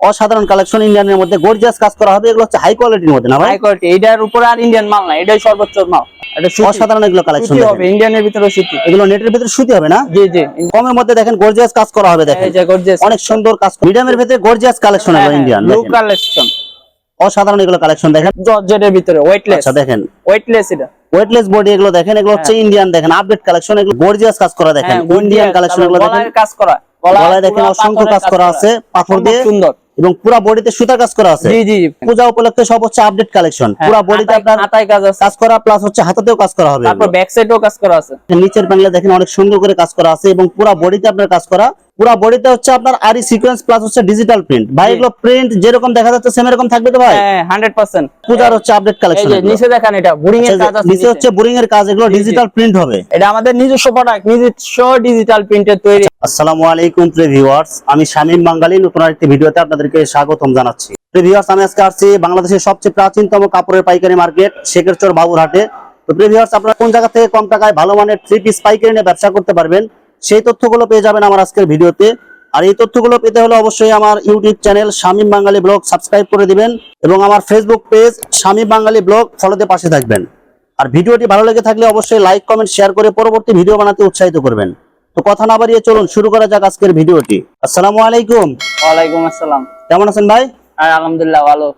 অসাধারণ কালেকশন ইন্ডিয়ানের মধ্যে গর্জিয়াস কাজ করা হবে। এগুলো হচ্ছে হাই কোয়ালিটির মধ্যে না ভাই? হাই কোয়ালিটি এটার উপরে আর ইন্ডিয়ান মাল না এটাই সর্বোচ্চ মাল। এটা অসাধারণ এগুলো কালেকশন হবে ইন্ডিয়ানের ভিতরে সুতি। এগুলো নেটের ভিতরে সুতি হবে না? জি জি। কমের মধ্যে দেখেন গর্জিয়াস কাজ করা হবে দেখেন। এই যে গর্জিয়াস অনেক সুন্দর কাজ মিডিয়ামের ভিতরে গর্জিয়াস কালেকশন হ্যাঁ, এগুলো ইন্ডিয়ান ব্লু কালেকশন অসাধারণ এগুলো কালেকশন দেখেন। জর্জেটের ভিতরে ওয়েটলেস আচ্ছা দেখেন। ওয়েটলেস এটা। ওয়েটলেস বডি এগুলো দেখেন এগুলো হচ্ছে ইন্ডিয়ান দেখেন। আপডেট কালেকশন এগুলো গর্জিয়াস কাজ করা দেখেন। হ্যাঁ, ইন্ডিয়ান কালেকশন এগুলো দেখেন। কাজ করা। গলায় দেখেন অসংখ্য কাজ করা আছে পাথর দিয়ে। সুন্দর। এবং পুরো বডিতে সুতার কাজ করা আছে। জি জি। পূজা উপলক্ষে সব হচ্ছে আপডেট কালেকশন পুরো বডিতে আপনার হাতায় কাজ আছে। কাজ করা প্লাস হচ্ছে হাতাতেও কাজ করা হবে তারপর ব্যাক সাইডেও কাজ করা আছে। নিচের প্যানেলে দেখেন অনেক সুন্দর করে কাজ করা আছে এবং পুরো বডিতে আপনার কাজ করা। পুরো বডিতে হচ্ছে আপনার আরি সিকোয়েন্স প্লাস হচ্ছে ডিজিটাল প্রিন্ট ভাই এগুলো প্রিন্ট যেরকম দেখা যাচ্ছে সেম এরকম থাকবে তো ভাই? হ্যাঁ হান্ড্রেড পার্সেন্ট পূজার হচ্ছে আপডেট এই কালেকশন যে নিচে দেখেন এটা বোরিং এর কাজ আছে নিচে হচ্ছে বোরিং এর কাজ এগুলো। ডিজিটাল প্রিন্ট হবে। এটা আমাদের নিজস্ব প্রোডাক্ট নিজস্ব ডিজিটাল প্রিন্টের তৈরি। আসসালামু আলাইকুম ভিউয়ার্স, আমি শামীম বাঙালি নতুন আরেকটি ভিডিওতে আপনাদেরকে স্বাগতম জানাচ্ছি। ভিউয়ার্স, আমি আজকে আসছি বাংলাদেশের সবচেয়ে প্রাচীনতম কাপড়ের পাইকারি মার্কেট, শেখেরচর বাবুরহাটে। তো ভিউয়ার্স, আপনারা কোন জায়গা থেকে কম টাকায় ভালো মানের থ্রি পিস পাইকারি নিয়ে ব্যবসা করতে পারবেন, সেই তথ্যগুলো পেয়ে যাবেন আমার আজকের ভিডিওতে। আর এই তথ্যগুলো পেতে হলে অবশ্যই আমার YouTube channel Shamim Bangali blog subscribe করে দিবেন এবং আমার Facebook page Shamim Bangali blog ফলোতে পাশে থাকবেন। আর ভিডিওটি ভালো লেগে থাকলে অবশ্যই লাইক কমেন্ট শেয়ার করে পরবর্তী ভিডিও বানাতে উৎসাহিত করবেন। তো কথা না বাড়িয়ে চলুন শুরু করা যাক আজকের ভিডিওটি। আসসালামু আলাইকুম। ওয়ালাইকুম আসসালাম। কেমন আছেন ভাই? আর আলহামদুলিল্লাহ ভালো।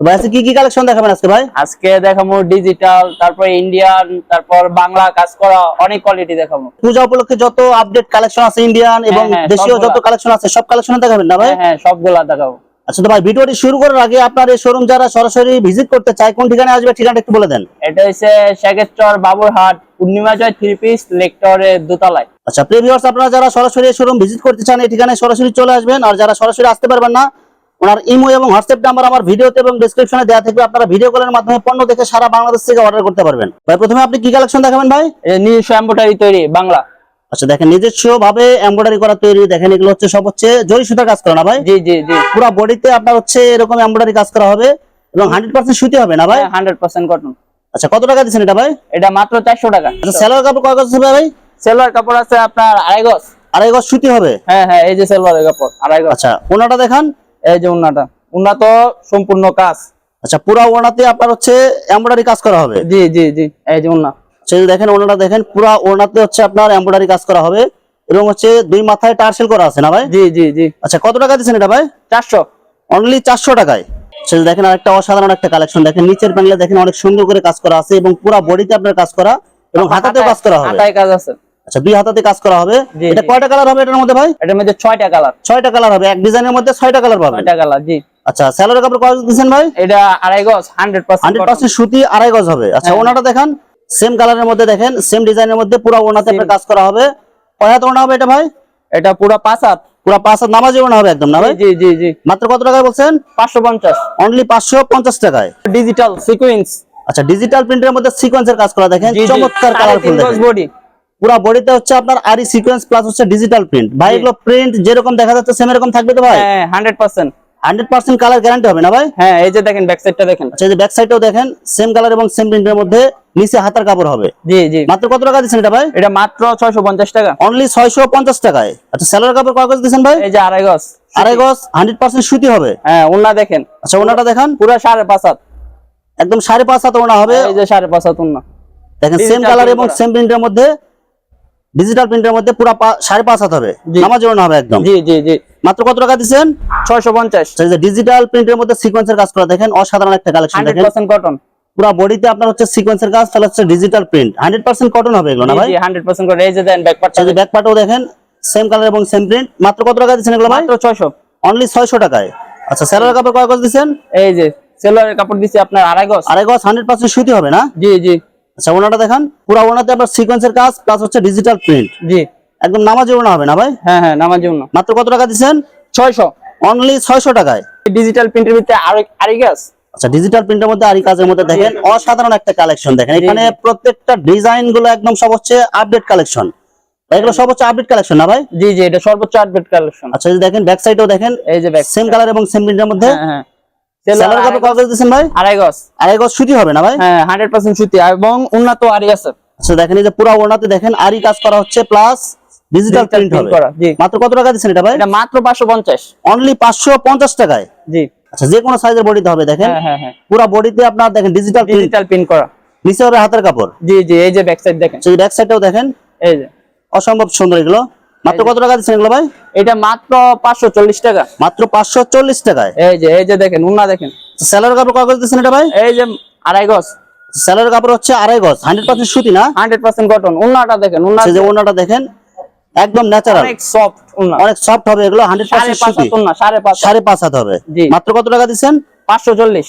ভাই আজকে কি কি কালেকশন দেখাবেন আজকে ভাই? আজকে দেখাবো ডিজিটাল তারপর ইন্ডিয়ান তারপর বাংলা কাজ করা অনেক কোয়ালিটি দেখাবো। পূজা উপলক্ষে যত আপডেট কালেকশন আছে ইন্ডিয়ান এবং হ্যাঁ, দেশীয় যত কালেকশন আছে সব কালেকশন দেখাবেন না ভাই? হ্যাঁ হ্যাঁ সবগুলা দেখাবো। আচ্ছা তো ভাই ভিডিওটি শুরু করার আগে আপনার এই শোরুম যারা সরাসরি ভিজিট করতে চায় কোন ঠিকানায় আসবে ঠিকানাটা একটু বলে দেন। এটা হচ্ছে শেখেরচর বাবুরহাট পূর্ণিমা জয় থ্রি পিস লেকটরের দোতলায়। আচ্ছা প্রিভিউয়ার্স আপনারা যারা সরাসরি শোরুম ভিজিট করতে চান এই ঠিকানায় সরাসরি চলে আসবেন। আর যারা সরাসরি আসতে পারবেন না ওনার ইমো এবং হোয়াটসঅ্যাপ নাম্বার আমার ভিডিওতে এবং ডেসক্রিপশনে দেওয়া থাকবে। আপনারা ভিডিও কলের মাধ্যমে পণ্য দেখে সারা বাংলাদেশ থেকে অর্ডার করতে পারবেন। ভাই প্রথমে আপনি কি কালেকশন দেখাবেন ভাই? নিজস্ব এম্বোটারি তৈরি বাংলা। আচ্ছা দেখেন নিজস্ব ভাবে এমব্রয়ডারি করা তৈরি। দেখেন এগুলো হচ্ছে সব হচ্ছে জরি সুতার কাজ করা না ভাই? জি জি জি। পুরো বডিতে আপনার হচ্ছে এরকম এমব্রয়ডারি কাজ করা হবে এবং হান্ড্রেড পার্সেন্ট সুতি হবে না ভাই? হান্ড্রেড পার্সেন্ট কটন আচ্ছা কত টাকা দিচ্ছেন এটা ভাই? এটা মাত্র চারশো টাকা। আচ্ছা সেলোয়ার কাপড় কয় গজ হবে ভাই? সেলোয়ার কাপড় আছে আপনার আড়াই গজ। আড়াই গজ সুতি হবে? হ্যাঁ হ্যাঁ এই যে সেলোয়ারের কাপড় আড়াই গজ। আচ্ছা ওনাটা দেখান। এই যে উন্নাটা উন্না তো সম্পূর্ণ কাজ। আচ্ছা পুরা ওনাতে আপনার হচ্ছে এমব্রয়ডারি কাজ করা হবে? জি জি জি এই যে উন্না সেই দেখেন ওনাটা দেখেন পুরা ওনাতে হচ্ছে আপনার এমব্রয়ডারি কাজ করা হবে এবং হচ্ছে দুই মাথায় টার্সেল করা আছে না ভাই? জি জি জি। আচ্ছা কত টাকা দিচ্ছেন এটা ভাই? চারশো। অনলি চারশো টাকায়। সেই দেখেন আরেকটা অসাধারণ একটা কালেকশন দেখেন নিচের প্যানেলে দেখেন অনেক সুন্দর করে কাজ করা আছে এবং পুরা বডিতে আপনার কাজ করা এবং হাতাতেও কাজ করা হবে। হাতায় কাজ আছে। আচ্ছা দুই হাতাতে কাজ করা হবে। এটা কয়টা কালার হবে এটার মধ্যে ভাই? এটার মধ্যে ছয়টা কালার ছয়টা কালার হবে। এক ডিজাইনের মধ্যে ছয়টা কালার পাবেন। ছয়টা কালার জি। আচ্ছা স্যালোর কাপড় কয় দিচ্ছেন ভাই? এটা আড়াই গজ হান্ড্রেড পার্সেন্ট হান্ড্রেড পার্সেন্ট সুতি আড়াই গজ হবে। আচ্ছা হ্যাঁ। ওনাটা দেখান সেম কালারের মধ্যে দেখেন সেম ডিজাইনের মধ্যে পুরো ওনাতে কাজ করা হবে। কয় হাত ওনা হবে এটা ভাই? এটা পুরো পাঁচ হাত। পুরো পাঁচ হাত নামাজি ওনা হবে একদম না ভাই? জি জি জি মাত্র কত টাকায় বলছেন? পাঁচশো পঞ্চাশ। অনলি পাঁচশো পঞ্চাশ টাকায়। ডিজিটাল সিকুয়েন্স আচ্ছা ডিজিটাল প্রিন্টের মধ্যে সিকোয়েন্সের কাজ করা দেখেন চমৎকার কালারফুল দেখেন। বডি পুরো বডিতে হচ্ছে আপনার আরি সিকোয়েন্স প্লাস হচ্ছে ডিজিটাল প্রিন্ট ভাই এগুলো প্রিন্ট যেরকম দেখা যাচ্ছে সেম এরকম থাকবে তো ভাই? হ্যাঁ hundred percent hundred percent colour guarantee হবে না ভাই? হ্যাঁ এই যে দেখেন ব্যাক সাইডটা দেখেন। আচ্ছা এই যে ব্যাক সাইডেও দেখেন সেম কালার এবং সেম প্রিন্টের মধ্যে নিচে হাতার কাপড় হবে। জি জি। মাত্র কত টাকা দিচ্ছেন এটা ভাই? এটা মাত্র ছয়শো পঞ্চাশ টাকা। অনলি ছয়শো পঞ্চাশ টাকায়। আচ্ছা স্যালোয়ার কাপড় কয় গজ দিচ্ছেন ভাই? এই যে আড়াই গজ। আড়াই গজ হান্ড্রেড পার্সেন্ট সুতি হবে। হ্যাঁ উন্না দেখেন। আচ্ছা ওনাটা দেখান। পুরো সাড়ে পাঁচ হাত। একদম সাড়ে পাঁচ হাত ওনা হবে। এই যে সাড়ে পাঁচ হাত উন্না দেখেন সেম কালার এবং সেম প্রিন্টের মধ্যে ডিজিটাল প্রিন্টের মধ্যে পুরো সাড়ে পাঁচ হাত হবে। নামাজ ওনা হবে একদম। জি জি জি। মাত্র কত টাকা দিচ্ছেন? ছয়শো পঞ্চাশ। ডিজিটাল প্রিন্টের মধ্যে সিকোয়েন্সের কাজ করা দেখেন অসাধারণ একটা কালেকশন দেখেন। পার্সেন্ট কটন পুরো বডিতে আপনার হচ্ছে সিকোয়েন্সের কাজ তাহলে হচ্ছে digital print hundred percent cotton হবে এগুলো না ভাই? হান্ড্রেড পার্সেন্ট কটন এই যে দেন ব্যাক আচ্ছা যে ব্যাক পার্টও দেখেন সেম কালার এবং সেম প্রিন্ট মাত্র কত টাকা দিচ্ছেন এগুলো ভাই? মাত্র ছয়শো। অনলি ছয়শো টাকায়। আচ্ছা স্যালোয়ার কাপড় কয় গজ দিচ্ছেন? এই যে সেলোয়ারের কাপড় দিচ্ছি আপনার আড়াই গজ। আড়াই গজ হান্ড্রেড পার্সেন্ট সুতি হবে না? জি জি। আচ্ছা ওনাটা দেখেন পুরো ওনাতে আপনার সিকোয়েন্সের কাজ প্লাস হচ্ছে ডিজিটাল প্রিন্ট জি। একদম নামাজি ওনা হবে না ভাই? হ্যাঁ হ্যাঁ নামার ওনা। মাত্র কত টাকা দিচ্ছেন? ছয়শো। অনলি ছয়শো টাকায়। ডিজিটাল প্রিন্টের ভিতরে আরও আড়াই গজ? আচ্ছা ডিজিটাল প্রিন্টের মধ্যে আর কাজের মধ্যে দেখেন অসাধারণ একটা কালেকশন দেখেন। এখানে প্রত্যেকটা ডিজাইনগুলো একদম সব হচ্ছে আপডেট কালেকশন এগুলো আপডেট কালেকশন না ভাই? জি জি এটা সর্বোচ্চ আপডেট কালেকশন আচ্ছা এই দেখেন ব্যাক সাইডেও দেখেন এই যে ব্যাক সেম কালার এবং সেম প্রিন্টের মধ্যে? হ্যাঁ হ্যাঁ। কাপড় কয় গজ ভাই? আড়াই গজ। আড়াই গজ সুতি হবে না ভাই? হ্যাঁ হান্ড্রেড পার্সেন্ট সুতি এবং উন্নত আরি আছে। আচ্ছা দেখেন এই যে পুরো ওনাতে দেখেন আরি কাজ করা হচ্ছে প্লাস ডিজিটাল প্রিন্ট হবে। করা, জি। মাত্র কত টাকা দিচ্ছেন এটা ভাই? এটা মাত্র পাঁচশো পঞ্চাশ। অনলি পাঁচশো পঞ্চাশ টাকায়। জি। আচ্ছা যে কোনো সাইজের বডিতে হবে দেখেন। হ্যাঁ হ্যাঁ হ্যাঁ। পুরো বডিতে আপনার দেখেন ডিজিটাল ডিজিটাল প্রিন্ট করা। নিচে হবে হাতের কাপড়। জি জি এই যে ব্যাক সাইড দেখেন। সেই ব্যাক সাইডটাও দেখেন। এই যে। অসম্ভব সুন্দর এগুলো। মাত্র কত টাকা দিচ্ছেন এগুলো ভাই? এটা মাত্র পাঁচশো চল্লিশ টাকা। মাত্র পাঁচশো চল্লিশ টাকায়। এই যে এই যে দেখেন উন্না দেখেন। সেলার কাপড় কাগজ দিচ্ছেন এটা ভাই? এই যে আড়াই গজ। সেলার কাপড় হচ্ছে আড়াই গজ। হান্ড্রেড পার্সেন্ট সুতি না? হান্ড্রেড পার্সেন্ট কটন উন্নাটা দেখেন উন্না সেই যে ওনাটা দেখেন। একদম ন্যাচারাল অনেক সফট অনেক সফট হবে এগুলো হান্ড্রেড সাড়ে পার্সেন্ট পাঁচ সুতি। সাড়ে পাঁচ হাত। হবে। মাত্র কত টাকা পাঁচশো চল্লিশ।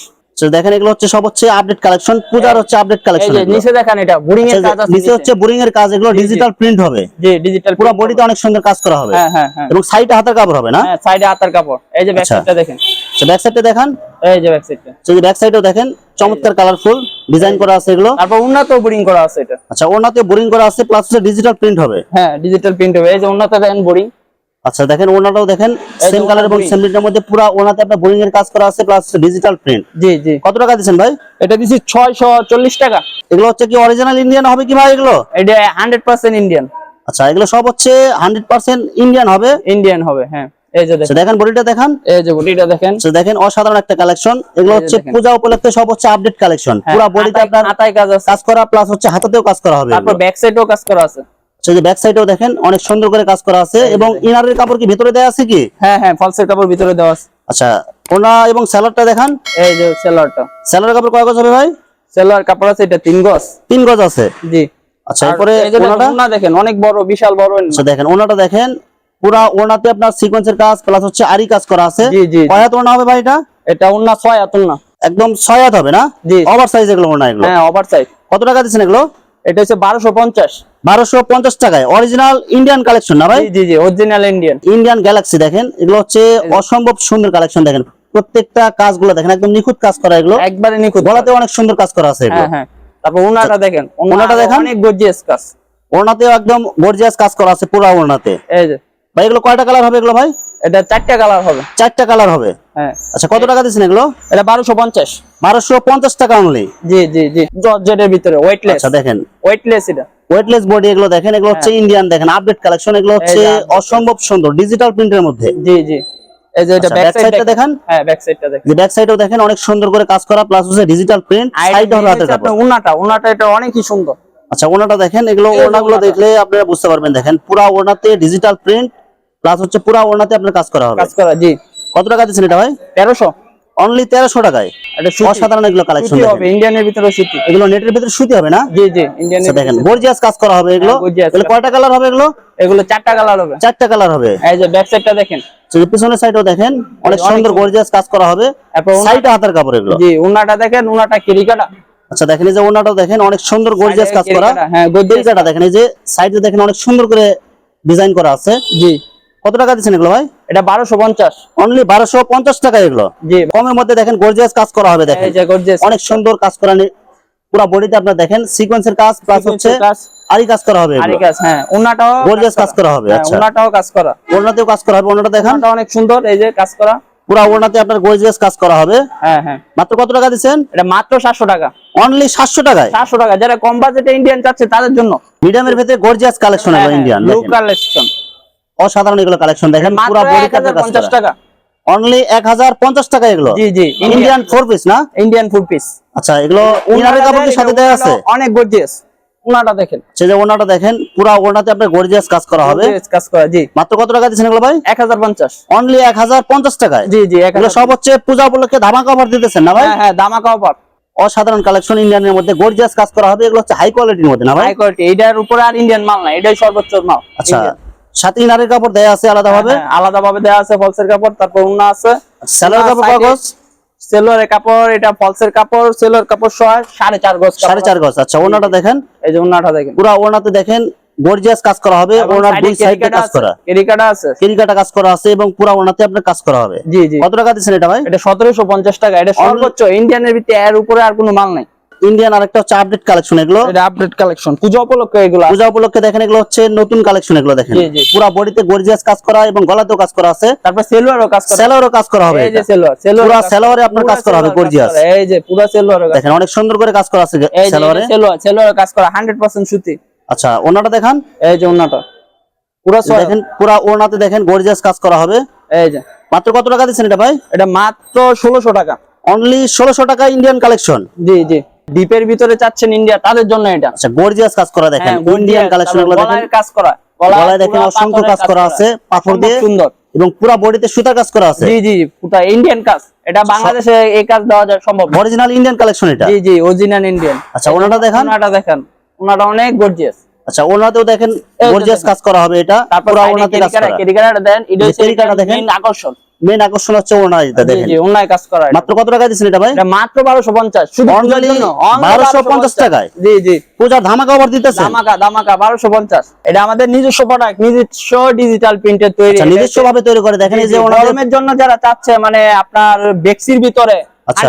দেখেন এগুলো হচ্ছে সব হচ্ছে আপডেট কালেকশন পূজার হচ্ছে আপডেট কালেকশন নিচে দেখেন এটা বোরিং এর কাজ আছে নিচে হচ্ছে বোরিং এর কাজ এগুলো ডিজিটাল প্রিন্ট হবে। জি ডিজিটাল পুরো বডিতে অনেক সুন্দর কাজ করা হবে। হ্যাঁ হ্যাঁ হ্যাঁ। এবং সাইডে হাতের কাপড় হবে না? হ্যাঁ সাইডে হাতার কাপড়। এই যে ব্যাক আচ্ছা। সাইডটা দেখেন। ব্যাক সাইডে দেখান। এই যে ব্যাক সাইডটা সেই ব্যাক সাইডেও দেখেন। চমৎকার কালারফুল ডিজাইন করা আছে এগুলো। তারপর উন্নত বোরিং করা আছে এটা। আচ্ছা ওনাতে বোরিং করা আছে প্লাস হচ্ছে ডিজিটাল প্রিন্ট হবে। হ্যাঁ ডিজিটাল প্রিন্ট হবে। এই যে উন্নত দেখেন বোরিং আচ্ছা দেখেন ওনাটাও দেখেন সেম কালার এবং সেম প্রিন্টের মধ্যে পুরো ওনাতে আপনার বোরিং এর কাজ করা আছে প্লাস ডিজিটাল প্রিন্ট জি জি। কত টাকা দিচ্ছেন ভাই? এটা দিছি ছয়শো চল্লিশ টাকা। এগুলো হচ্ছে কি অরিজিনাল ইন্ডিয়ান হবে কি ভাই এগুলো? এটা হান্ড্রেড পার্সেন্ট ইন্ডিয়ান আচ্ছা এগুলো সব হচ্ছে হান্ড্রেড পার্সেন্ট ইন্ডিয়ান হবে। ইন্ডিয়ান হবে হ্যাঁ। এই যে দেখেন। দেখেন বডিটা দেখান। এই যে বডিটা দেখেন। দেখেন অসাধারণ একটা কালেকশন এগুলো হচ্ছে পূজা উপলক্ষে সব হচ্ছে আপডেট কালেকশন হ্যাঁ, পুরো বডিতে আপনার হাতায় কাজ আছে। কাজ করা প্লাস হচ্ছে হাতাতেও কাজ করা হবে তারপর ব্যাক সাইডেও কাজ করা আছে। সেই ব্যাক সাইডেও দেখেন অনেক সুন্দর করে কাজ করা আছে এবং ইনারের কাপড় কি ভিতরে দেওয়া আছে কি? হ্যাঁ হ্যাঁ ফলসের কাপড় ভিতরে দেওয়া আছে। আচ্ছা ওনা এবং স্যালাডটা দেখান। এই যে সেলারটা স্যালাডের কাপড় কয় গজ হবে ভাই? সেলার কাপড় আছে এটা তিন গজ। তিন গজ আছে? জি। আচ্ছা এরপরে দেখেন, ওনাটা? দেখেন অনেক বড় বিশাল বড় দেখেন ওনাটা দেখেন। পুরা ওনাতে আপনার সিকোয়েন্সের কাজ প্লাস হচ্ছে আরি কাজ করা আছে। জি, জি। কয় হাত ওনা হবে ভাই এটা? এটা ওড়না ছয় হাত ওড়না। একদম ছয় হাত হবে না? জি। ওভার সাইজ এগুলো ওনা এগুলো? হ্যাঁ ওভার সাইড কত টাকা দিচ্ছেন এগুলো? এটা হচ্ছে বারোশো পঞ্চাশ। বারোশো পঞ্চাশ টাকায়। অরিজিনাল ইন্ডিয়ান কালেকশন না ভাই? জি জি অরিজিনাল ইন্ডিয়ান ইন্ডিয়ান গ্যালাক্সি দেখেন এগুলো হচ্ছে অসম্ভব সুন্দর কালেকশন দেখেন। প্রত্যেকটা কাজগুলো দেখেন একদম নিখুঁত কাজ করা এগুলো। একবারে নিখুঁত গলাতে অনেক সুন্দর কাজ করা আছে এগুলো। হ্যাঁ হ্যাঁ। তারপর ওনাটা দেখেন ওড়নাটা ওনাটা দেখান। অনেক গর্জিয়াস কাজ। ওড়নাতেও একদম গর্জিয়াস কাজ করা আছে পুরো ওড়নাতে। এই যে। ভাই এগুলো কয়টা কালার হবে এগুলো ভাই? এটা চারটা কালার হবে। চারটা কালার হবে? হ্যাঁ। আচ্ছা কত টাকা দিচ্ছেন এগুলো? এটা বারোশো পঞ্চাশ। বারোশো পঞ্চাশ টাকা অনলি জি জি জি। জর্জেটের ভিতরে ওয়েটলেস আচ্ছা দেখেন। ওয়েটলেস এটা। ওয়েটলেস বডি এগুলো দেখেন এগুলো হচ্ছে ইন্ডিয়ান দেখেন আপডেট কালেকশন এগুলো হচ্ছে অসম্ভব সুন্দর ডিজিটাল প্রিন্টের মধ্যে। জি জি। এই যে এটা আচ্ছা, ব্যাক দেখান। হ্যাঁ ব্যাক সাইডটা দেখেন। ব্যাক সাইডেও দেখেন অনেক সুন্দর করে কাজ করা প্লাস হচ্ছে ডিজিটাল প্রিন্ট সাইড হাতের কাপড়। উনাটা উনাটা এটা অনেকই সুন্দর। আচ্ছা ওনাটা দেখেন এগুলো ওনাগুলো দেখলে আপনারা বুঝতে পারবেন দেখেন পুরা ওনাতে ডিজিটাল প্রিন্ট প্লাস হচ্ছে পুরা ওনাতে আপনার কাজ করা হবে। কাজ করা জি। কত টাকা দিচ্ছেন এটা ভাই? তেরোশো। অনলি তেরোশো টাকায়। এটা অসাধারণ এগুলো কালেকশন হবে ইন্ডিয়ানের ভিতরে সুতি। এগুলো নেটের ভিতরে সুতি হবে না? জি জি ইন্ডিয়ানের আচ্ছা দেখেন গর্জিয়াস কাজ করা হবে এগুলো। হ্যাঁ, gorgeous এগুলো কয়টা কালার হবে এগুলো? এগুলো চারটা কালার হবে। চারটা কালার হবে। এই যে ব্যাক সাইডটা দেখেন। তো পিছনের সাইডও দেখেন অনেক সুন্দর। গর্জিয়াস কাজ করা হবে। তারপর ওড়না- সাইডে হাতের কাপড় এগুলো। জি উনাটা দেখেন উনাটা কিরিকাটা। আচ্ছা দেখেন এই যে ওনাটাও দেখেন অনেক সুন্দর গর্জিয়াস কাজ করা। হ্যাঁ গর্জিয়াস গর্জিয়াসটা দেখেন এই যে সাইডে দেখেন অনেক সুন্দর করে ডিজাইন করা আছে। জি। কত টাকা দিচ্ছেন এগুলো ভাই? এটা বারোশো পঞ্চাশ। অনলি বারোশো পঞ্চাশ টাকা এগুলো? জি। কমের মধ্যে দেখেন গর্জিয়াস কাজ করা হবে দেখেন। অনেক সুন্দর কাজ করা পুরা বডিতে আপনার দেখেন সিকোয়েন্সের কাজ প্লাস হচ্ছে আরি কাজ করা হবে আরি কাজ হ্যাঁ গর্জিয়াস কাজ করা। হবে হ্যাঁ আচ্ছা। কাজ করা। কাজ করা হবে ওড়নাটা দেখেন। উনাটা অনেক সুন্দর এই যে কাজ করা। পুরা ওড়নাতে আপনার গর্জিয়াস কাজ করা হবে। হ্যাঁ হ্যাঁ। মাত্র কত টাকা দিচ্ছেন? এটা মাত্র সাতশো টাকা। অনলি সাতশো টাকায়? সাতশো টাকা। যারা কম বাজেটে ইন্ডিয়ান চাচ্ছে তাদের জন্য। মিডিয়ামের ভেতরে গর্জিয়াস কালেকশন হ্যাঁ, এগুলো ইন্ডিয়ান ব্লু কালেকশন অসাধারণ এগুলো কালেকশন দেখেন পুরা বডি হাজার পঞ্চাশ টাকা। অনলি এক হাজার পঞ্চাশ টাকা এগুলো? জি জি ইন্ডিয়ান ফোর পিস না? ইন্ডিয়ান ফুড পিস আচ্ছা এগুলো ইনারের কাপড় কি সাথে দেওয়া আছে? অনেক গর্জিয়াস উনাটা দেখেন। সে যে ওনাটা দেখেন পুরা ওনাতে আপনার গর্জিয়াস কাজ করা হবে। কাজ করা জি। মাত্র কত টাকা দিচ্ছেন এগুলো ভাই? এক হাজার পঞ্চাশ। অনলি এক হাজার পঞ্চাশ টাকায়? জি জি এগুলো সব হচ্ছে পূজা উপলক্ষে ধামাকা অফার দিতেছেন না ভাই? হ্যাঁ হ্যাঁ দামাকা অফার অসাধারণ কালেকশন ইন্ডিয়ানের মধ্যে গর্জিয়াস কাজ করা হবে। এগুলো হচ্ছে হাই কোয়ালিটির মধ্যে না ভাই? হাই কোয়ালিটি এটার উপরে আর ইন্ডিয়ান মাল না এটাই সর্বোচ্চ মাল। আচ্ছা। সাথে ইনারের কাপড় দেয়া আছে হ্যাঁ, দেওয়া আছে ফলসের কাপড় তারপর উন্না আছে। স্যালোর কাপড় কাগজ সেলোয়ারের কাপড় এটা ফলসের কাপড় সেলোয়ার কাপড় সহ সাড়ে চার গজ। সাড়ে চার গজ আচ্ছা ওনাটা দেখেন। এই যে উন্নাটা দেখেন। পুরা ওনাতে দেখেন গর্জিয়াস কাজ করা হবে ওনার দুই সাইডে কাজ করা। কেরিকাটা আছে। কেরিকাটা কাজ করা আছে এবং পুরা ওনাতে আপনার কাজ করা হবে। জি জি। কত টাকা দিচ্ছেন এটা ভাই? এটা সতেরোশো পঞ্চাশ টাকা এটা সর্বোচ্চ ইন্ডিয়ানের ভিত্তি এর উপরে আর কোনো মাল নাই। ইন্ডিয়ান আরেকটা হচ্ছে আপডেট কালেকশন এগুলো? এটা আপডেট কালেকশন পূজা উপলক্ষে এগুলো পূজা উপলক্ষে দেখেন এগুলো হচ্ছে নতুন কালেকশন এগুলো দেখেন। জি। বডিতে গর্জিয়াস কাজ করা এবং গলাতেও কাজ করা আছে। তারপর সেলোয়ারও কাজ করে সেলোয়ারও কাজ করা হবে এই যে। সেলোয়ার সেলোয়ার পুরা সালোয়ারে আপনার কাজ করা হবে gorgeous। এই যে পুরো সেলোয়ার দেখেন অনেক সুন্দর করে কাজ করা আছে সালোয়ারে সেলোয়ার সেলোয়ার কাজ করা 100% সুতি। আচ্ছা ওনাটা দেখান। এই যে ওন্নাটা পুরো দেখেন পুরা ওনাতে দেখেন গর্জিয়াস কাজ করা হবে। এই যে। মাত্র কত টাকা দিচ্ছেন এটা ভাই? এটা মাত্র ষোলোশো টাকা। অনলি ষোলোশো টাকা ইন্ডিয়ান কালেকশন জি জি। ডিপের ভিতরে চাচ্ছেন ইন্ডিয়া তাদের জন্য এটা। আচ্ছা গর্জিয়াস কাজ করা দেখেন। ইন্ডিয়ান কালেকশনগুলো দেখেন। কাজ করা গলায় দেখেন অসংখ্য কাজ করা আছে পাথর দিয়ে। সুন্দর। এবং পুরা বডিতে সুতার কাজ করা আছে। জি জি পুরা ইন্ডিয়ান কাজ। এটা বাংলাদেশে এই কাজ দেওয়া যায় সম্ভব অরিজিনাল ইন্ডিয়ান কালেকশন এটা? জি জি অরিজিনাল ইন্ডিয়ান আচ্ছা ওনাটা দেখেন। ওনাটা দেখেন। ওনাটা অনেক গর্জিয়াস আচ্ছা ওনাতেও দেখেন গর্জিয়াস কাজ করা হবে এটা। পুরা ওনাতে কাজ করা। কেরিকারাটা দেন। এটা কেরিকাটা দেখেন। আকর্ষণ। মেন আকর্ষণ হচ্ছে জি দেখেন। কাজ করা মাত্র কত টাকা দিচ্ছেন এটা ভাই? এটা মাত্র বারোশো পঞ্চাশ শুধু Only পূজার জন্য, 1250 টাকায়? জি জি। পূজার ধামাকা অফার দিতেছেন? দামাকা দামাকা বারোশো পঞ্চাশ। এটা আমাদের নিজস্ব প্রোডাক্ট নিজস্ব ডিজিটাল প্রিন্টের তৈরি আচ্ছা নিজস্ব ভাবে তৈরি করে দেখেন এই যে গরমের জন্য যারা চাচ্ছে মানে আপনার বেক্সির ভিতরে আচ্ছা।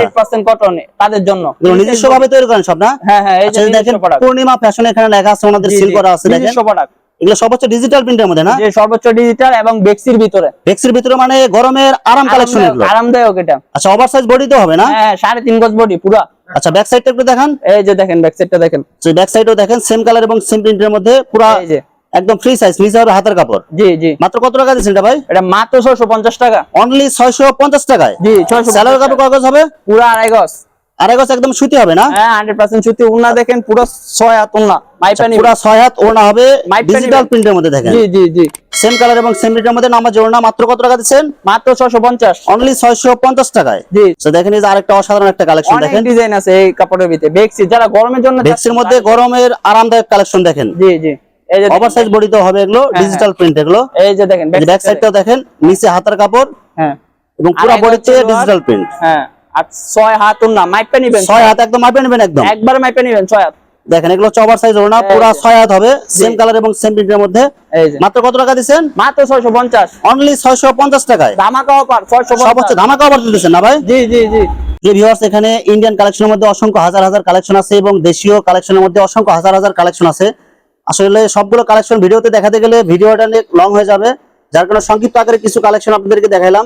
তাদের জন্য। নিজস্ব ভাবে তৈরি করেন সব না? হ্যাঁ হ্যাঁ এই যে আচ্ছা দেখেন পূর্ণিমা ফ্যাশন এখানে লেখা আছে ওনাদের সিল করা আছে দেখেন। প্রোডাক্ট এগুলো হচ্ছে ডিজিটাল প্রিন্টের মধ্যে না? সর্বোচ্চ ডিজিটাল এবং বেক্সির ভিতরে। ডেক্সের ভিতরে মানে গরমের আরাম কালেকশন আরামদায়ক- এগুলো? আরামদায়ক এটা। আচ্ছা ওভার সাইজ বডি তো হবে না? হ্যাঁ সাড়ে তিন গজ বডি পুরা। আচ্ছা ব্যাক সাইডটা একটু দেখান। এই যে দেখেন ব্যাক সাইডটা দেখেন। ব্যাক সাইডও দেখেন সেম কালার এবং সেম প্রিন্টের মধ্যে পুরা এই যে। একদম ফ্রি সাইজ নিচে হবে হাতের কাপড়। জি জি। মাত্র কত টাকা দিচ্ছেন এটা ভাই? এটা মাত্র ছয়শো পঞ্চাশ টাকা। অনলি ছয়শো পঞ্চাশ টাকায়। জি ছয়শো স্যালার কাপড় কয় গজ হবে? পুরা আড়াই গজ। আড়াই গজ একদম সুতি হবে না? হ্যাঁ হান্ড্রেড পার্সেন্ট সত্যি উন্না দেখেন পুরো ছয় হাত উন্না মাইপানি পুরা ছয় হাত ওড়না হবে ডিজিটাল প্রিন্টের মধ্যে দেখেন। জি জি জি। সেম কালার এবং সেম প্রিন্টের মধ্যে নামাজ ওড়না মাত্র কত টাকা দিচ্ছেন? মাত্র ছয়শো পঞ্চাশ। অনলি ছয়শো পঞ্চাশ টাকায়। জি। তো দেখেন এই যে আরেকটা অসাধারণ একটা কালেকশন অনেক দেখেন। ডিজাইন আছে এই কাপড়ের ভিতরে। বেক্সি যারা গরমের জন্য বেক্সের মধ্যে গরমের আরামদায়ক কালেকশন দেখেন। জি জি। এই যে ওভার সাইজ বডিতে হবে এগুলো ডিজিটাল প্রিন্ট এগুলো এই যে দেখেন ব্যাক সাইডটাও দেখেন নিচে হাতার কাপড় হ্যাঁ। এবং পুরো বডিতে ডিজিটাল প্রিন্ট হ্যাঁ। আর ছয় হাত উন্না মাইপে নিবেন। ছয় হাত একদম মাপে নেবেন একদম। একবার মাইপে নিবেন ছয় হাত। দেখেন এগুলো চবার সাইজ ওড়না এই পুরো ছয় হাত হবে সেম কালার এবং সেম প্রিন্টের মধ্যে। মাত্র কত টাকা দিচ্ছেন? মাত্র ছয়শো পঞ্চাশ। অনলি ছয়শো পঞ্চাশ টাকায়। ধামাকা অফার ছয়শো সব ধামাকা অফার দিতেছেন না ভাই? জি জি জি। ভিউয়ার্স এখানে ইন্ডিয়ান কালেকশনের মধ্যে অসংখ্য হাজার হাজার কালেকশন আছে এবং দেশীয় কালেকশনের মধ্যে অসংখ্য হাজার হাজার কালেকশন আছে। আসলে সবগুলো কালেকশন ভিডিওতে দেখাতে গেলে ভিডিওটা লং হয়ে যাবে। যার কারণে সংক্ষিপ্ত আকারে কিছু কালেকশন আপনাদেরকে দেখাইলাম।